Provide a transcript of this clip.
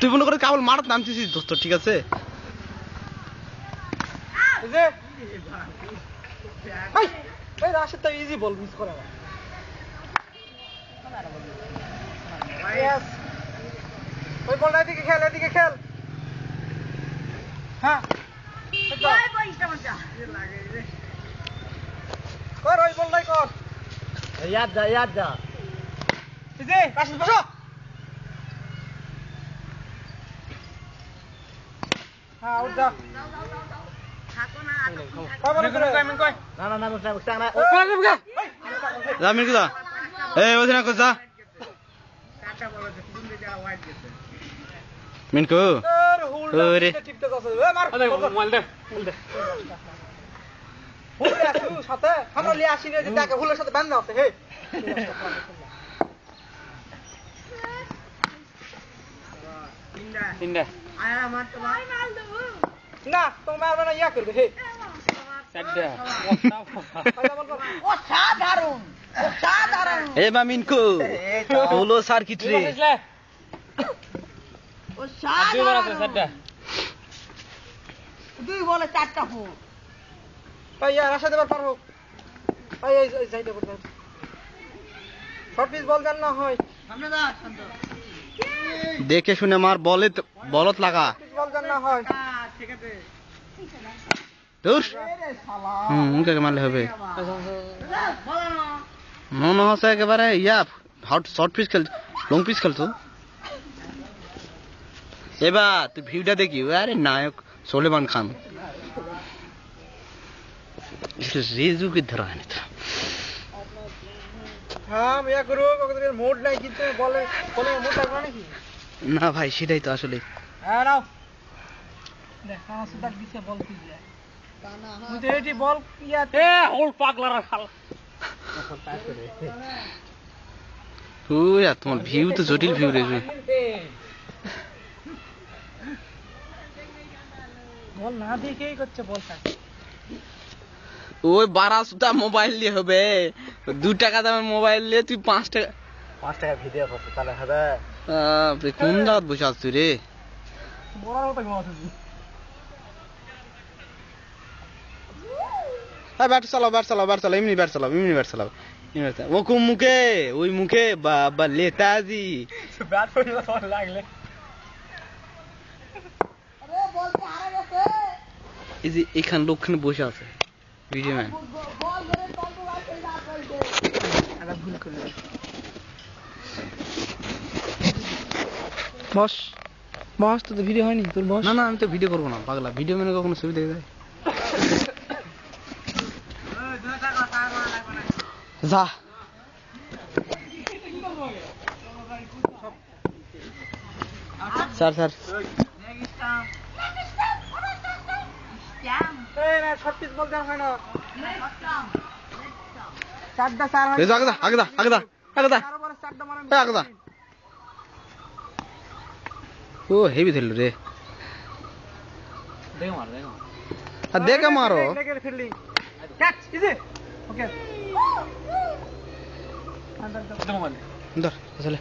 তুই মনে করে কেবল মারাত নামতেছিস দোস্ত ঠিক আছে? রাশেদ তো ইজি বল মিস করে. ওই বলটা এদিকে খেল এদিকে খেল। হ্যাঁ। কর ওই বলটাই কর। ইয়াদ যা ইয়াদ যা। এই যে রাশেদ বসো হ্যাঁ উঠ যা কয় বলে করে? না না না মুস্তাক মুস্তাক না যা মিনকু যা এই ওদিন কোচ যা মিনকু তোর হুলটা ওরে। টিপতে টিপতে যাচ্ছে। এ, মার। হুল দে। হুল দে, তুই সাথে। আমরা লিয়ে আসি রে, যে দেখে হুলের সাথে বান্ধা আছে, হে। না, তোমার মারবে না, ইয়া করবে, হে। বল এ মা হলো সার্কিট রে দুই বলে চারটা ফুল ভাই, রাশাদ এবার পারব। ভাই, এই, এই, সাইডে করতে। শর্ট পিচ বল দেন না হয়। সামনে যা শান্ত। দেখে শুনে মার বলে তো- বলত লাগা পিচ বল দেন না হয় দূর হুম মুখে মারলে হবে বলো না মনে হচ্ছে একেবারে ইয়া হট শর্ট পিস খেল লং পিস খেলতো এবার তুই ভিউটা দেখি আরে নায়ক সোলেমান খান রেজুকে ধরা হয়নি তো হ্যাঁ ইয়া কতদিন মোড নাই কিন্তু বলে বলে মোড লাগবে নাকি? না ভাই সেটাই তো আসলে হ্যাঁ নাও দেখ আমার সুদাক দিছে বল তুই তুই এটি বল হোল পাগলা রাখাল ওই আর তোমার ভিউ তো জটিল ভিউ রে বল না দেখেই করছে বল খায় ওই বারা সুতা মোবাইল দিয়ে হবে। দু টাকা দামের মোবাইল নিয়ে তুই পাঁচ টাকা পাঁচ টাকা ভিডিও করছে তাহলে হবে। কোন দাঁত বসে আছিস তুই রে হ্যাঁ ব্যাট চালাও ব্যাট চালাও ব্যাট চালাও এমনি ব্যাট চালাও এমনি ব্যাট চালাও ও কোন মুখে? ওই মুখে বাবা লেতাজি ব্যাট লাগলে। এই যে এখান লোকখানে বসে আছে। ভিডিও ম্যান বল ধরে কন্ট্রোল আছে যা চলছে আরে ভুল করে বস বস তো ভিডিও হয়নি তোর বস। না না আমি তো ভিডিও করব না পাগলা। ভিডিও ম্যানে কখনো ছবি দেখে দেয় যা। Sir sir. দা আগে দা আরো বড় চারটা মারেন এই আগে দা ও হেভি ধরল রে আর দেখে মারো লেগের ফিল্ডিং ক্যাচ ইজি ওকে ধর আসলে